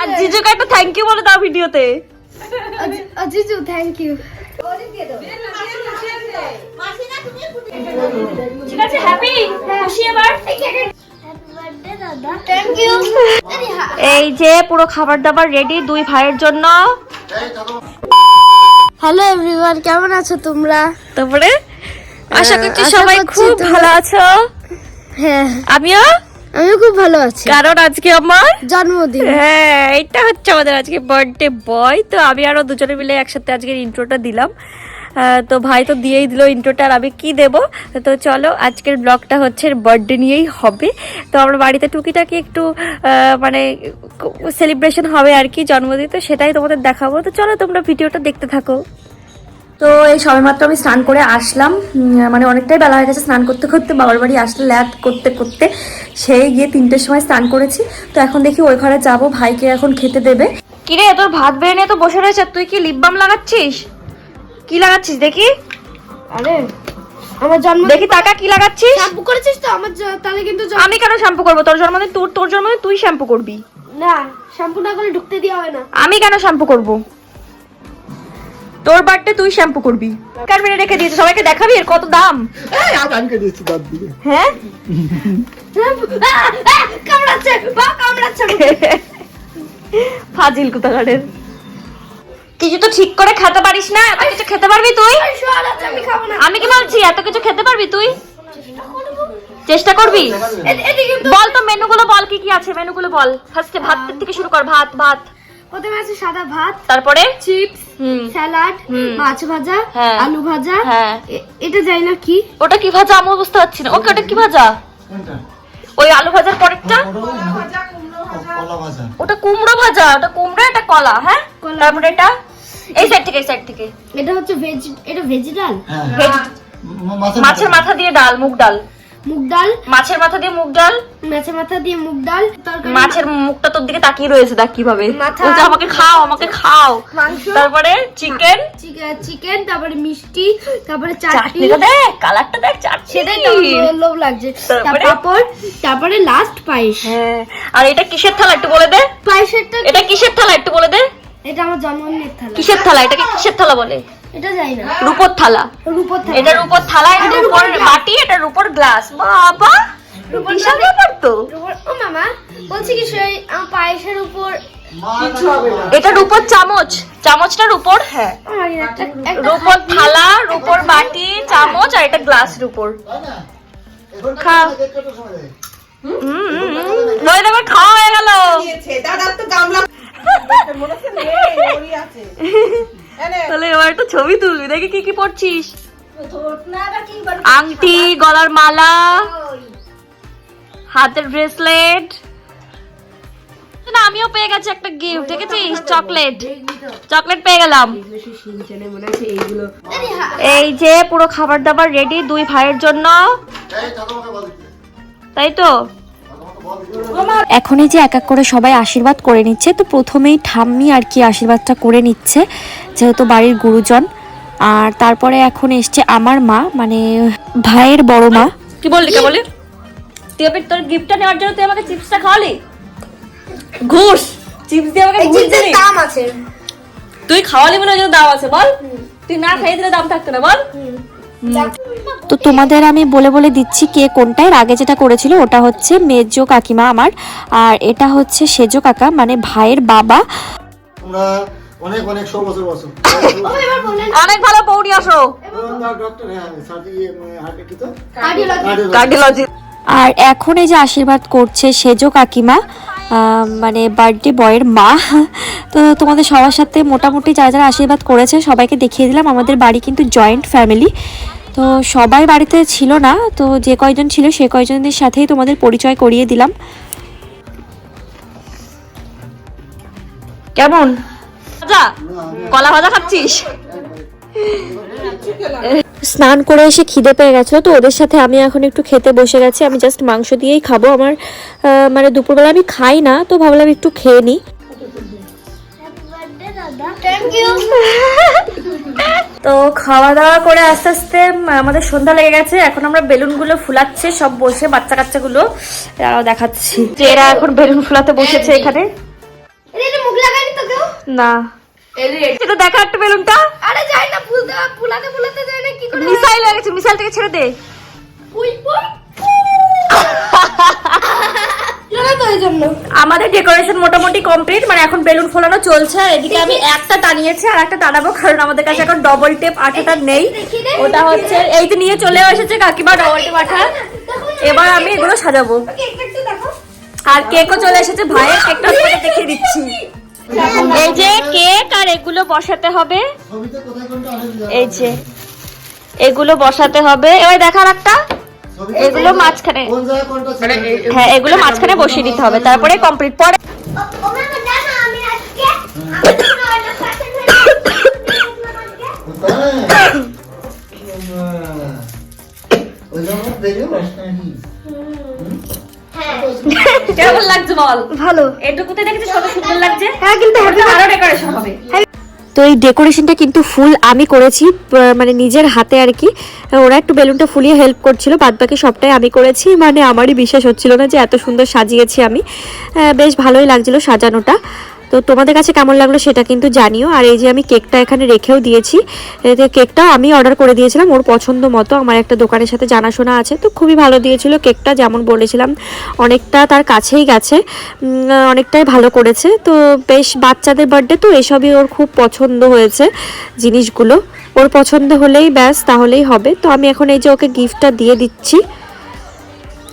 আর জিজুকে একটা thank you বলে দাও ভিডিওতে। জিজু থ্যাংক ইউ ঠিক আছে হ্যাপি খুশি এবার? এই যে পুরো খাবার দাবার রেডি দুই ভাইয়ের জন্য। হ্যালো এভরিওয়ান কেমন আছো তোমরা? তারপরে আশা করছি সবাই খুব ভালো আছো। হ্যাঁ। আমিও? আমিও খুব ভালো আছি। কারণ আজকে আমার জন্মদিন। হ্যাঁ এটা হচ্ছে আমাদের আজকে বার্থডে বয় তো আমি আরও দুজনে মিলে একসাথে আজকের ইন্ট্রোটা দিলাম। তো ভাই তো দিয়েই দিল ইন্ট্রোটা আর আমি কি দেব? তো চলো আজকের ব্লগটা হচ্ছে বার্থডে নিয়েই হবে। তো আমরা বাড়িতে টুকিটাকি একটু মানে সেলিব্রেশন হবে আর কি জন্মদিন তো সেটাই তোমাদের দেখাবো। তো চলো তোমরা ভিডিওটা দেখতে থাকো। তো এই সবেমাত্র আমি স্নান করে আসলাম। মানে অনেকটাই বেলা হয়ে গেছে স্নান করতে করতে বাবার বাড়ি আসলে ল্যাদ করতে করতে। সেই গিয়ে তিনটের সময় স্নান করেছি। তো এখন দেখি ওই ঘরে যাব ভাইকে এখন খেতে দেবে। কিরে তোর ভাত বেড়ে নিয়ে তো বসে রয়েছে তুই কি লিপ বাম লাগাচ্ছিস? কি লাগাচ্ছিস দেখি? আরে আমার জন্ম দেখি টাকা কি লাগাচ্ছিস? শ্যাম্পু করেছিস তো? আমার তাহলে কিন্তু আমি কেন শ্যাম্পু করব? তোর জন্মদিন তোর তোর জন্মদিন তুই শ্যাম্পু করবি। না শ্যাম্পু না করলে ঢুকতে দেওয়া হয় না। আমি কেন শ্যাম্পু করব? তোর বার্থডে তুই শ্যাম্পু করবি। কার মেরে রেখে দিয়েছে সবাইকে দেখাবি এর কত দাম? এই আজ আনকে দিয়েছি দাঁত দিয়ে। হ্যাঁ? কামড়াচ্ছে বা কামড়াচ্ছে ফাজিল কোথাকারের। কিছু তো ঠিক করে খেতে পারিস না এত কিছু খেতে পারবি তুই? আমি না। আমি কি বলছি এত কিছু খেতে পারবি তুই? চেষ্টা করবি। বল তো মেনুগুলো বল কি কি আছে? মেনুগুলো বল। ফার্স্টে ভাত থেকে শুরু কর ভাত ভাত। প্রথমে আছে সাদা ভাত তারপরে? চিপস হুম। স্যালাড মাছ ভাজা হ্যাঁ। আলু ভাজা। হ্যাঁ। এটা যাই না কি? ওটা কি ভাজা? আমি বুঝতে পারছি না। ওকে ওটা কি ভাজা? ওই আলু ভাজার পরেরটা? ওটা কুমড়ো ভাজা ওটা কুমড়ো এটা কলা হ্যাঁ। তারপরে এটা? এই সাইড থেকে এই সাইড থেকে। এটা হচ্ছে ভেজ এটা ভেজ ডাল হ্যাঁ। ম- মাছের মাছের মাথা। দিয়ে ডাল মুগ ডাল। মুগ ডাল? মাছের মাথা দিয়ে মুগ ডাল? মাছের মাথা দিয়ে মুগ ডাল তরকারি। মাছের মুখটা তোর দিকে তাকিয়ে রয়েছে দেখ কীভাবে। বলছে আমাকে খাও আমাকে খাও। তারপরে চিকেন চিকেন তারপরে মিষ্টি তারপরে চাটনি। চাটনিটা দেখ কালারটা দেখ চাটনি। সেটাই তো লোভ লাগছে। তারপরে? তারপর তারপরে লাস্ট পায়েস। হ্যাঁ। আর এটা কিসের থালা একটু বলে দে। পায়েসেরটা এটা কিসের থালা একটু বলে দে। এটা আমার জন্মদিনের থালা। কিসের থালা? এটাকে কিসের থালা বলে? এটা যাই না। রূপোর থালা। রূপোর থালা। এটার উপর থালা উপর glass। মাটি এটার উপর গ্লাস। বাবা রূপোর বিশাল। ব্যাপার তো। ও মামা বলছি কি সেই আমার পায়েসের উপর কিছু হবে না। এটার উপর চামচ। চামচটার উপর হ্যাঁ। রূপোর থালা রূপোর মাটি চামচ আর এটা গ্লাসের উপর তাই না এখন খা। কেক কাটার নয় দেখো খাওয়া হয়ে গেল। দাদার তো গামলা হচ্ছে নেই ওরই আছে। এনে তাহলে এবার একটা ছবি তুলবি দেখি কি কি পড়ছিস। আংটি গলার মালা হাতের ব্রেসলেট। না আমিও পেয়ে গেছি একটা গিফট দেখেছিস? চকলেট। চকলেট পেয়ে গেলাম। এই যে পুরো খাবার দাবার রেডি দুই ভাইয়ের জন্য। তাই তো? কাকামাকে বল দিতে। এখন এই যে এক এক করে সবাই আশীর্বাদ করে নিচ্ছে তো প্রথমেই ঠাম্মি আর কি আশীর্বাদটা করে নিচ্ছে যেহেতু বাড়ির গুরুজন। আর তারপরে এখন এসছে আমার মা মানে ভাইয়ের বড় মা। কি বললি কে বলি তুই আবার তোর গিফটটা নেওয়ার জন্য তুই আমাকে চিপসটা খাওয়ালি? ঘুষ! চিপস দিয়ে আমাকে ঘুষ দিলি? দাম আছে। তুই খাওয়ালি বলে ওই জন্য দাম আছে বল। তুই না খাইয়ে দিলে দাম থাকতো না বল। তো তোমাদের আমি বলে বলে দিচ্ছি কে কোনটা এর আগে যেটা করেছিল ওটা হচ্ছে মেজো কাকিমা আমার আর এটা হচ্ছে সেজো কাকা মানে ভাইয়ের বাবা তোমরা অনেক অনেক শো বছর বছর অনেক ভালো বৌড়ি আসো ডক্টর হ্যাঁ সার্জি হার্টে কি তো কার্ডিওলজি কার্ডিওলজি আর এখন এই যে আশীর্বাদ করছে সেজো কাকিমা মানে বার্থডে বয়ের মা। তো তোমাদের সবার সাথে মোটামুটি যারা যারা আশীর্বাদ করেছে, সবাইকে দেখিয়ে দিলাম। আমাদের বাড়ি কিন্তু জয়েন্ট ফ্যামিলি তো সবাই বাড়িতে ছিল না, তো যে কয়জন ছিল সে কয়জনদের সাথেই তোমাদের পরিচয় করিয়ে দিলাম। কেমন? কলা ভাজা খাচ্ছিস? স্নান করে এসে খিদে পেয়ে গেছিল তো ওদের সাথে আমি এখন একটু খেতে বসে গেছি। আমি জাস্ট মাংস দিয়েই খাব। আমার মানে দুপুরবেলা আমি খাই না তো ভাবলাম একটু খেয়ে নিই বার্থডে দাদা থ্যাংক ইউ তো খাওয়া দাওয়া করে আস্তে আস্তে আমাদের সন্ধ্যা লেগে গেছে। এখন আমরা বেলুনগুলো ফুলাচ্ছে সব বসে বাচ্চা কাচ্চাগুলো এরাও দেখাচ্ছি। যে এরা এখন বেলুন ফুলাতে বসেছে এখানে। এটা মুখ লাগাইনি তো কেউ? না। এটা দেখা একটা বেলুনটা। আরে যাই না ফুলতে ফুলাতে ফুলাতে যাই না কি করে মিসাইল গেছে ছেড়ে দে। পুই পুই আমাদের ডেকোরেশন মোটামুটি কমপ্লিট মানে এখন বেলুন ফোলানো চলছে আর এদিকে আমি একটা টানিয়েছি আর একটা টানাবো কারণ আমাদের কাছে এখন ডবল টেপ আঠাটা নেই। ওটা হচ্ছে এই তো নিয়ে চলে এসেছে কাকিমা ডবল টেপ আঠা। এবার আমি এগুলো সাজাবো। কেক একটু দেখো। আর কেকও চলে এসেছে ভাইয়ের কেকটা দেখিয়ে দিচ্ছি। এই যে কেক আর এগুলো বসাতে হবে। এই যে, এগুলো বসাতে হবে। এবার দেখার একটা, এগুলো মাঝখানে হ্যাঁ এগুলো মাঝখানে বসিয়ে দিতে হবে, তারপরে কমপ্লিট পরে? ওই জন্য দেখে কেমন লাগছে বল? ভালো। এটুকুতে দেখেছিস কত সুন্দর লাগছে? হ্যাঁ কিন্তু আরও ডেকোরেশন হবে। তো এই ডেকোরেশনটা কিন্তু ফুল আমি করেছি মানে নিজের হাতে আর কি। ওরা একটু বেলুনটা ফুলিয়ে হেল্প করছিল বাদ বাকি সবটাই আমি করেছি। মানে আমারই বিশ্বাস হচ্ছিল না যে এত সুন্দর সাজিয়েছি আমি। বেশ ভালোই লাগছিল সাজানোটা। তো তোমাদের কাছে কেমন লাগল সেটা কিন্তু জানিও। আর এই যে আমি কেকটা এখানে রেখেও দিয়েছি কেকটা আমি অর্ডার করে দিয়েছিলাম, ওর পছন্দ মতো। আমার একটা দোকানের সাথে জানাশোনা আছে, তো খুবই ভালো দিয়েছিল কেকটা, যেমন বলেছিলাম। অনেকটা তার কাছেই গেছে অনেকটাই ভালো করেছে। তো বেশ বাচ্চাদের বার্থডে তো এসবই ওর খুব পছন্দ হয়েছে জিনিসগুলো। ওর পছন্দ হলেই ব্যাস, তাহলেই হবে। তো আমি এখন এই যে ওকে গিফটটা দিয়ে দিচ্ছি।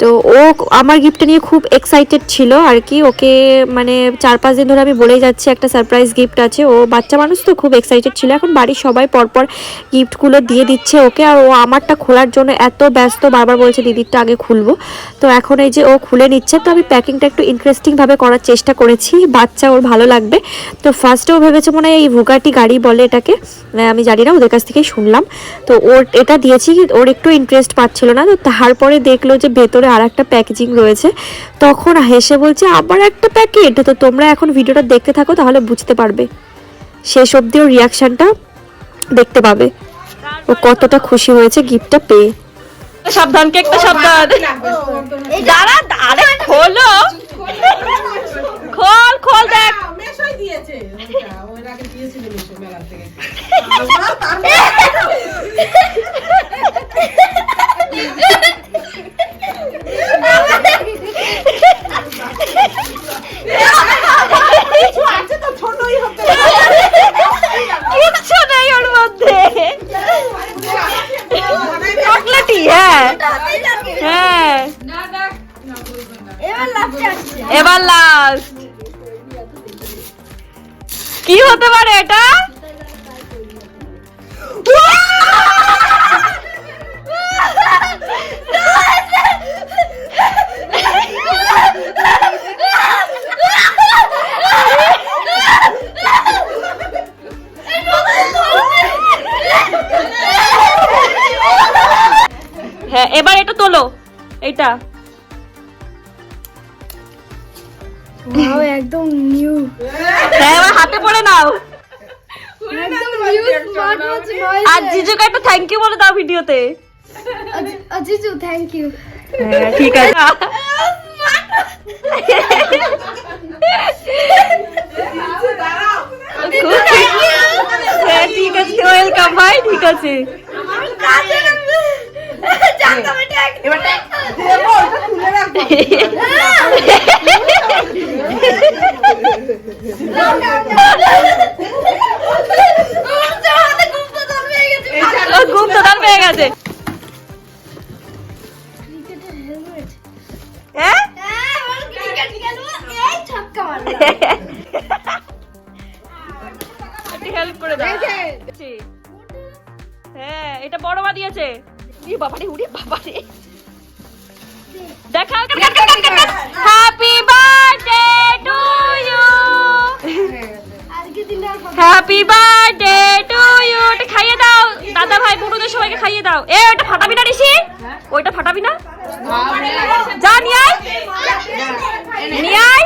তো ও আমার গিফটটা নিয়ে খুব এক্সাইটেড ছিল আর কি। ওকে মানে চার পাঁচ দিন ধরে আমি বলেই যাচ্ছি, একটা সারপ্রাইজ গিফট আছে। ও বাচ্চা মানুষ তো খুব এক্সাইটেড ছিল। এখন বাড়ির সবাই পরপর গিফটগুলো দিয়ে দিচ্ছে ওকে। আর ও আমারটা খোলার জন্য এত ব্যস্ত, বারবার বলছে দিদিরটা আগে খুলবো। তো এখন এই যে ও খুলে নিচ্ছে, তো আমি প্যাকিংটা একটু ইন্টারেস্টিংভাবে করার চেষ্টা করেছি। বাচ্চা ওর ভালো লাগবে। তো ফার্স্টে ও ভেবেছে মনে হয় এই ভুগাটি গাড়ি বলে এটাকে। আমি জানি না, ওদের কাছ থেকেই শুনলাম। তো ওর এটা দিয়েছি, ওর একটু ইন্টারেস্ট পাচ্ছিল না। তো তারপরে দেখল যে ভেতরে আর একটা প্যাকেজিং রয়েছে। তখন হেসে বলছে আবার একটা প্যাকেট তো তোমরা এখন ভিডিওটা দেখতে থাকো তাহলে বুঝতে পারবে। শেষ অবধি ওর রিয়াকশনটা দেখতে পাবে। ও কতটা খুশি হয়েছে গিফটটা পেয়ে। সাবধান কেকটা সাবধান। দাঁড়া আরে খোলো। খোল খোল দেখ। থেকে। হতে পারে এটা? হ্যাঁ এবার এটা তোলো। ওয়াও একদম নিউ হাতে পড়ে নাও। আর জিজুকে একটা থ্যাংক ইউ বলে দাও ভিডিওতে। আজিজু থ্যাংক ইউ হ্যাঁ ঠিক আছে। হ্যাঁ ঠিক আছে ওয়েলকাম ভাই ঠিক আছে। এবার হেল্প করে দাও। হ্যাঁ এটা বড় মা দিয়েছে বাবারে উড়ে বাবারে। দেখা happy birthday to you happy birthday to you এটা খাইয়ে দাও। দাদা ভাই বোনদের সবাইকে খাইয়ে দাও। এ ওটা ফাটাবি না ঋষি? ওইটা ফাটাবি না? যা নিয়ে আয়। নিয়ে আয়।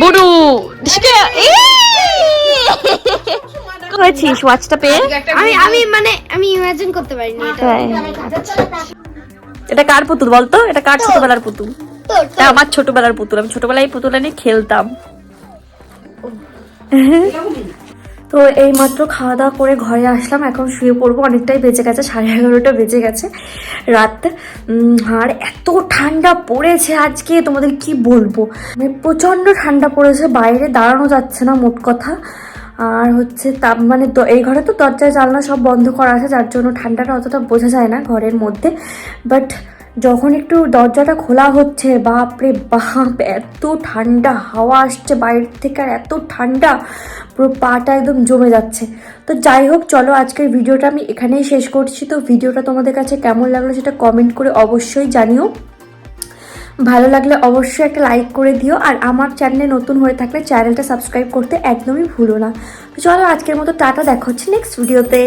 বুড়ু করেছিস হয়েছিস ওয়াচটা পেয়ে আমি আমি মানে আমি ইমাজিন করতে পারিনি এটা। এটা কার পুতুল বলতো? এটা কার ছোটবেলার পুতুল? তোর এটা আমার ছোটবেলার পুতুল। আমি ছোটবেলায় পুতুল নিয়ে খেলতাম। তো এই মাত্র খাওয়া দাওয়া করে ঘরে আসলাম, এখন শুয়ে পড়ব। অনেকটাই বেজে গেছে, সাড়ে এগারোটা বেজে গেছে রাত আর এত ঠান্ডা পড়েছে আজকে, তোমাদের কি বলব? মানে প্রচণ্ড ঠান্ডা পড়েছে, বাইরে দাঁড়ানো যাচ্ছে না, মোট কথা। আর হচ্ছে তা মানে এই ঘরে তো দরজা জানলা সব বন্ধ করা আছে, যার জন্য ঠান্ডাটা অতটা বোঝা যায় না ঘরের মধ্যে। বাট যখন একটু দরজাটা খোলা হচ্ছে, বাপরে বাপ, এত ঠান্ডা, হাওয়া আসছে বাইরে থেকে আর এত ঠান্ডা, পুরো পাটা একদম জমে যাচ্ছে। তো যাই হোক, চলো আজকের ভিডিওটা আমি এখানেই শেষ করছি। তো ভিডিওটা তোমাদের কাছে কেমন লাগল সেটা কমেন্ট করে অবশ্যই জানিও। ভালো লাগলে অবশ্যই একটা লাইক করে দিও আর আমার চ্যানেলে নতুন হয়ে থাকলে চ্যানেলটা সাবস্ক্রাইব করতে একদমই ভুলো না। চলো আজকের মতো টাটা, দেখা হচ্ছে নেক্সট ভিডিওতে